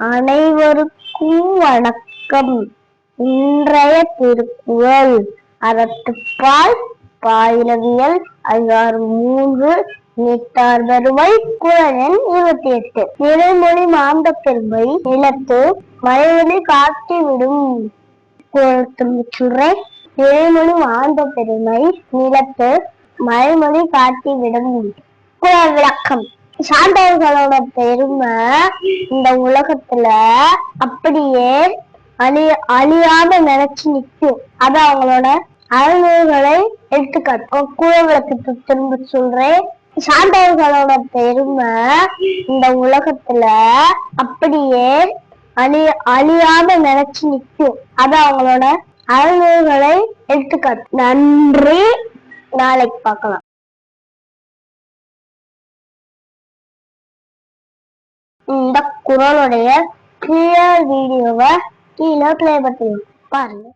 அனைவருக்கும் வணக்கம். இன்றைய திருக்குறள் அறத்துப்பால் பாயிரவியல் அதிகாரம் மூன்று நீட்டார் வருமை குழலன் எண் இருபத்தி எட்டு. நிலைமொழி மாந்த பெருமை நிலத்து மழைவெளி காட்டி விடும் குரல் திரும்பிச் நிலைமொழி மாந்த பெருமை நிலத்து மழைமொழி காட்டி விடும் குரல் விளக்கம். சான்றோர்களோட பெருமை இந்த உலகத்துல அப்படியே அழி அழியாம நினைச்சு நிக்கும். அது அவங்களோட அறநூல்களை எடுத்துக்காட்டும் குரல் திரும்ப சொல்றேன். சான்றோர்களோட பெருமை இந்த உலகத்துல அப்படியே அழி அழியாம நினைச்சு நிக்கும். அது அவங்களோட அறநூல்களை எடுத்துக்காட்டும் நன்றி. நாளைக்கு பார்க்கலாம். குரலுடைய கிளியர் வீடியோவை கீழே பிளே பண்ணுங்க பாருங்க.